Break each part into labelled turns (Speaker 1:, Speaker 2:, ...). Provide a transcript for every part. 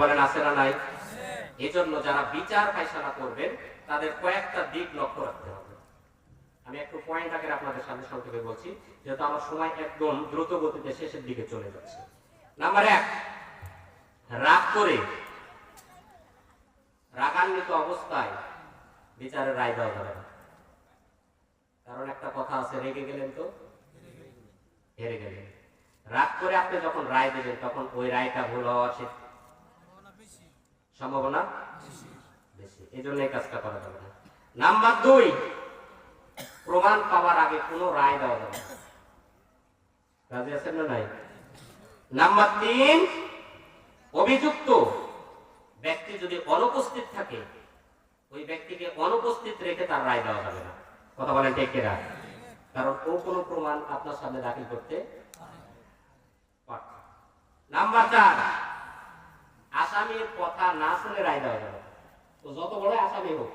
Speaker 1: বলেন আছে না নাই? এই জন্য যারা বিচার ফাইসালা করবেন, তাদের কয়েকটা দিক লক্ষ্য রাখতে হবে। আমি একটু পয়েন্ট আগে আপনাদের সামনে সংক্ষেপে বলছি, যেহেতু আমার সময় একদম দ্রুত গতিতে শেষের দিকে চলে যাচ্ছে। নাম্বার এক, রাগ করে রাগান্বিত অবস্থায় বিচারের রায় দেওয়া যাবে না। কারণ একটা কথা আছে, রেগে গেলেন তো? হেরে গেলেন। রাগ করে আপনি যখন রায় দেবেন, তখন ওই রায়টা ভুল হওয়া সম্ভাবনা বেশি। এই জন্য এই কাজটা করা যাবে না। নাম্বার দুই, প্রমাণ পাওয়ার আগে কোনো রায় দেওয়া যাবে রাজি আছেন না নাই? নাম্বার তিন, অভিযুক্ত ব্যক্তি যদি অনুপস্থিত থাকে, ওই ব্যক্তিকে অনুপস্থিত রেখে তার রায় দেওয়া যাবে না। কথা বলেন কিনা? কারণ ও কোনো প্রমাণ আপনার সামনে দাখিল করতে পারছে না। নাম্বার চার কথা না শুনে রায় দেওয়া যাবে। তো যত বড় আসামি হোক,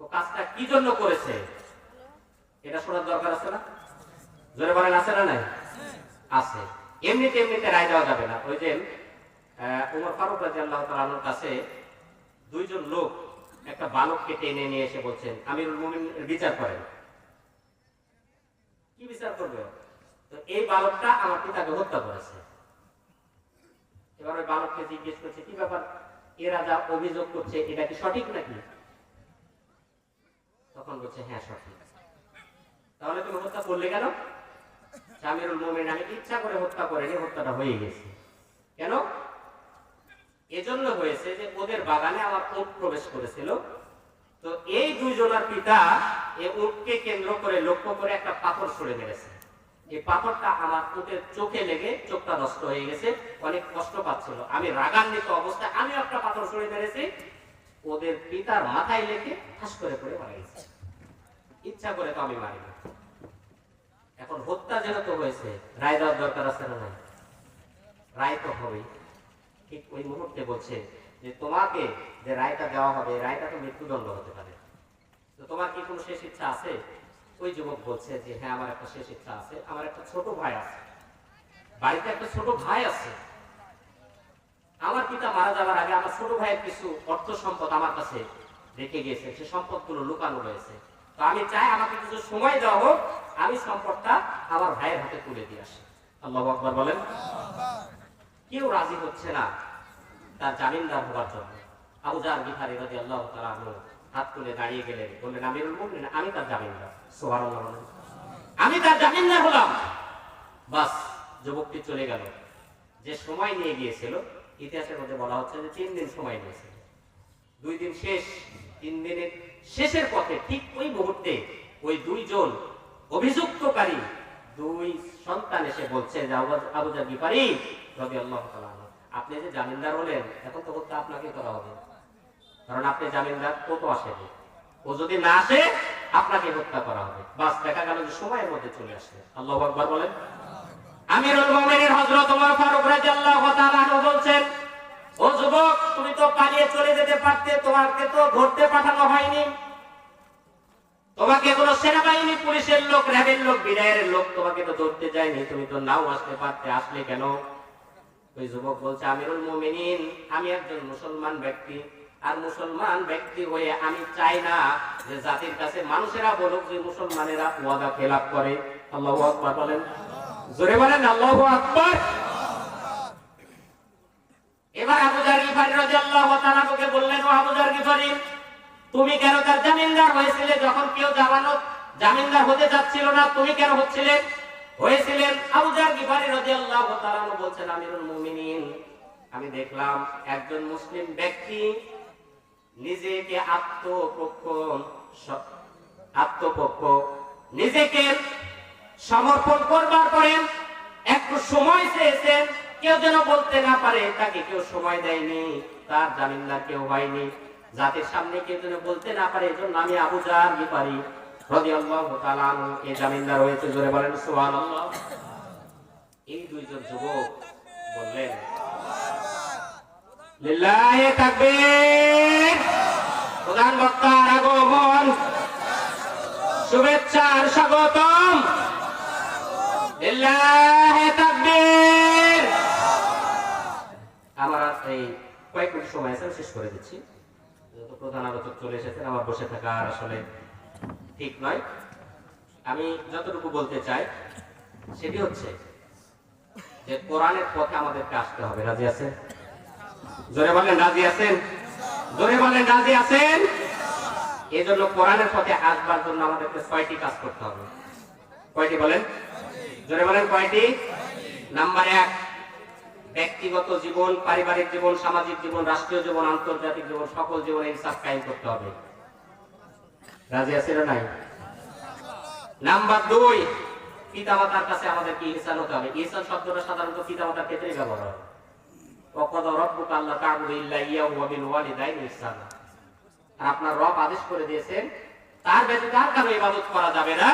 Speaker 1: তো কাজটা কি জন্য করেছে, এটা শোনার দরকার আছে না? জোরে বলেন, আছে না নাই? আছে। এমনিতে এমনিতে রায় দেওয়া যাবে না। ওই যে উমর ফারুক রাজি আল্লাহ তালানোর কাছে দুইজন লোক একটা বালককে টেনে নিয়ে এসে বলছেন, আমিরুল মুমিন বিচার করেন। কি বিচার করবে? তো এই বালকটা আমার পিতাকে হত্যা করেছে। এবার ওই বালককে জিজ্ঞেস করছে, কি ব্যাপার? অভিযোগ করছে, এটা কি সঠিক নাকি? তখন বলছে হ্যাঁ সঠিক। তাহলে তুমি হত্যা করলে কেন? আমি ইচ্ছা করে হত্যা করেনি, হত্যাটা হয়ে গেছে। কেন? এজন্য হয়েছে যে ওদের বাগানে আমার উট প্রবেশ করেছিল। তো এই দুইজনের পিতা এই উটকে কেন্দ্র করে লক্ষ্য করে একটা পাথর ছুড়ে মেরেছে। এই পাথরটা আমার উটের চোখে লেগে চোখটা নষ্ট হয়ে গেছে, অনেক কষ্ট পাচ্ছিল। আমি রাগান্বিত অবস্থায় আমি একটা পাথর ওদের পিতার মাথায় লেগে ঠাস করে পড়ে মারা গেছে। ইচ্ছা করে তো আমি মারিনি এখন হত্যা হয়েছে, রায় দেওয়ার দরকার আছে না নাই? রায় তো হবেই। ঠিক ওই মুহূর্তে বলছে যে, তোমাকে যে রায়টা দেওয়া হবে রায়টা তো মৃত্যুদণ্ড হতে পারে। তো তোমার কি কোনো শেষ ইচ্ছা আছে? ওই যুবক বলছে যে হ্যাঁ আমার একটা শেষ ইচ্ছা আছে, আমার একটা ছোট ভাই আছে। বাড়িতে একটা ছোট ভাই আছে। আমার পিতা মারা যাওয়ার আগে আমার ছোট ভাইয়ের কিছু অর্থ সম্পদ আমার কাছে রেখে গিয়েছে, সে সম্পদগুলো লুকানো রয়েছে। তো আমি চাই আমাকে কিছু সময় দেওয়া হোক, আমি সম্পদটা আমার ভাইয়ের হাতে তুলে দিয়ে আসি। আল্লাহ আকবর বলেন। কেউ রাজি হচ্ছে না তার জামিনদার হওয়ার জন্য। আবু জার বিহারি রাজি আল্লাহ আনহু হাত তুলে দাঁড়িয়ে গেলেন, বললেন মুমিনিন, আমি তার জামিনদার। আমি তার জামিনদার হলাম। বাস, যুবকটি চলে গেল। যে সময় নিয়ে গিয়েছিল, ইতিহাসের মধ্যে বলা হচ্ছে যে তিন দিন সময় নিয়েছিল। দুই দিন শেষ, তিন দিনের শেষের পথে ঠিক ওই মুহূর্তে ওই দুইজন অভিযুক্তকারী, দুই সন্তান এসে বলছে যে আপনি যে জামিনদার হলেন, এখন তো হত্যা আপনাকে করা হবে কারণ আপনি জামিনদার কত আসেনি। ও যদি না আসে আপনাকে হত্যা করা হবে। বাস, দেখা গেল যে সময়ের মধ্যে চলে আসে আল্লাহ আকবার বলেন। আমিরুল হযরত ওমর ফারুক রাদিয়াল্লাহু তাআলা ও যুবক, তুমি তো পালিয়ে চলে যেতে পারতে, তোমাকে তো ধরতে পাঠানো হয়নি। তোমাকে কোনো সেনাবাহিনী, পুলিশের লোক, র্যাবের লোক, বিদায়ের লোক তোমাকে তো ধরতে যায়নি। তুমি তো নাও আসতে পারতে, আসলে কেন? ওই যুবক বলছে, আমিরুল মুমিনিন, আমি একজন মুসলমান ব্যক্তি। আর মুসলমান ব্যক্তি হয়ে আমি চাই না যে জাতির কাছে মানুষেরা বলুক যে মুসলমানেরা ওয়াদা খেলাপ করে। আল্লাহু বলেন। জোরে বলেন, আল্লাহু এবার আবু জার গিফারি বললেন, ও আবু গিফারি, তুমি কেন তার জামিনদার হয়েছিলে? যখন কেউ জামিনদার হতে যাচ্ছিল না, তুমি কেন হচ্ছিলে? হয়েছিলেন আবু জার গিফারি বলছেন, আমিরুল মুমিনিন, আমি দেখলাম একজন মুসলিম ব্যক্তি নিজেকে আত্মপক্ষ আত্মপক্ষ। নিজেকে সমর্পণ করবার পরেন একটু সময় চেয়েছেন কেউ যেন বলতে না পারে, তাকে কেউ সময় দেয়নি, তার জামিনদার কেউ হয়নি জাতির সামনে কেউ যেন বলতে না পারে, এজন্য আমি আবু পারি তাআলা আনহু এই জামিনদার এই দুইজন যুবক বললেন শুভেচ্ছার স্বাগতম। আমার এই কয়েক মিনিট সময় আছে শেষ করে দিচ্ছি। প্রধান আলোচক চলে এসেছেন, আমার বসে থাকা আর আসলে ঠিক নয়। আমি যতটুকু বলতে চাই, সেটি হচ্ছে যে কোরআনের পথে আমাদেরকে আসতে হবে। রাজি আছেন? জোরে বলেন, রাজি আছেন? জোরে বলেন, রাজি আছেন? এই জন্য কোরআনের পথে আসবার জন্য আমাদেরকে ছয়টি কাজ করতে হবে। কয়টি বলেন? জোরে বলেন কয়টি? নাম্বার এক, ব্যক্তিগত জীবন, পারিবারিক জীবন, সামাজিক জীবন, রাষ্ট্রীয় জীবন, আন্তর্জাতিক জীবন, সকল জীবনে ইনসাফ কায়েম করতে হবে। রাজি আছে না নাই? নাম্বার দুই, পিতামাতার কাছে আমাদের কি ইহসান হতে হবে। ইহসান শব্দটা সাধারণত পিতামাতার ক্ষেত্রেই ব্যবহার হয়। আল্লা তা'বুদু ইল্লা ইয়াহু ওয়া বিল ওয়ালিদাইনি ইহসানা। আপনার রব আদেশ করে দিয়েছেন, তার ব্যতীত আর কারও ইবাদত করা যাবে না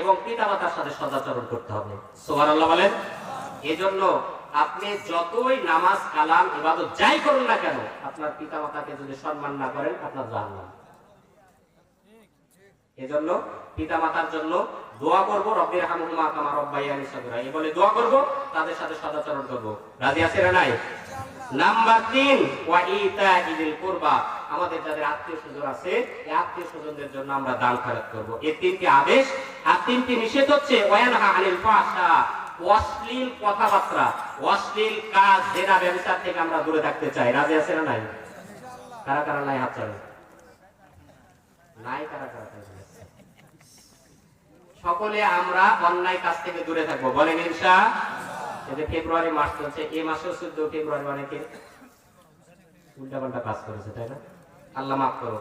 Speaker 1: এবং পিতা মাতার সাথে সদাচরণ করতে হবে। সুবহানাল্লাহ বলেন, এজন্য আপনি যতই নামাজ, কালাম, ইবাদত যাই করুন না কেন, আপনার পিতামাতাকে যদি সম্মান না করেন, আপনার জাহান্নাম। এজন্য পিতা মাতার জন্য দোয়া করব রব্বির হামহুমা কামা রব্বাইয়ানি সাগরা। এই বলে দোয়া করব, তাদের সাথে সদাচরণ করব। রাজি আছে না নাই? নাম্বার তিন, ওয়া ইতা ইদিল কুরবা। আমাদের যাদের আত্মীয় স্বজন আছে, এই আত্মীয় স্বজনদের জন্য আমরা দান খরচ করব। এই তিনটি আদেশ। আর তিনটি নিষেধ হচ্ছে, ওয়ানহা আনিল ফাহশা, অশ্লীল কথাবার্তা, অশ্লীল কাজ জেনা ব্যবসার থেকে আমরা দূরে থাকতে চাই। রাজি আছে না নাই? কারা কারা নাই হাত চালান? নাই কারা কারা সকলে আমরা অন্যায় কাজ থেকে দূরে থাকব। বলেন ইনশা যে ফেব্রুয়ারি মাস চলছে এই মাসেও চোদ্দ ফেব্রুয়ারি অনেকে উল্টা পাল্টা কাজ করেছে, তাই না? আল্লাহ মাফ করো।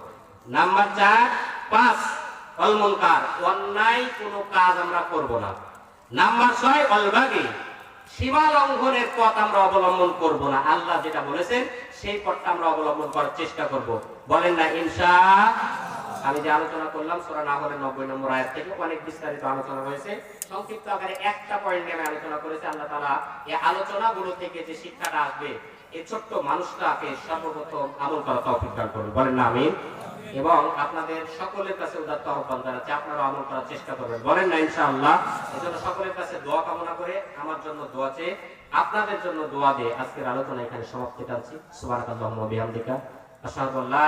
Speaker 1: নাম্বার চার, পাঁচ, অলমনকার, অন্যায় কোনো কাজ আমরা করব না। নাম্বার ছয়, অলবাগি, সীমা লঙ্ঘনের পথ আমরা অবলম্বন করব না। আল্লাহ যেটা বলেছেন, সেই পথটা আমরা অবলম্বন করার চেষ্টা করব। বলেন না, ইনশা আমি যে আলোচনা করলাম, সোরা না হলে নব্বই নম্বর আয়াত থেকে অনেক বিস্তারিত আলোচনা হয়েছে। সংক্ষিপ্ত আকারে একটা পয়েন্ট আমি আলোচনা করেছি, আল্লাহ তালা এই আলোচনাগুলো থেকে যে শিক্ষাটা আসবে এই ছোট্ট মানুষটাকে সর্বপ্রথম আমল করা তৌফিক দান করুন। বলেন না আমি এবং আপনাদের সকলের কাছে উদাত্ত আহ্বান জানাচ্ছি আপনারা আমল করার চেষ্টা করবেন। বলেন না, ইনশাআল্লাহ? এজন্য সকলের কাছে দোয়া কামনা করে আমার জন্য দোয়া চেয়ে আপনাদের জন্য দোয়া দিয়ে আজকের আলোচনা এখানে সমাপ্তি টানছি সুবহানাকাল্লাহুম্মা ওয়া বিহামদিকা। আশহাদু আল্লা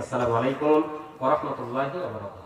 Speaker 1: আসসালামু আলাইকুম ওয়া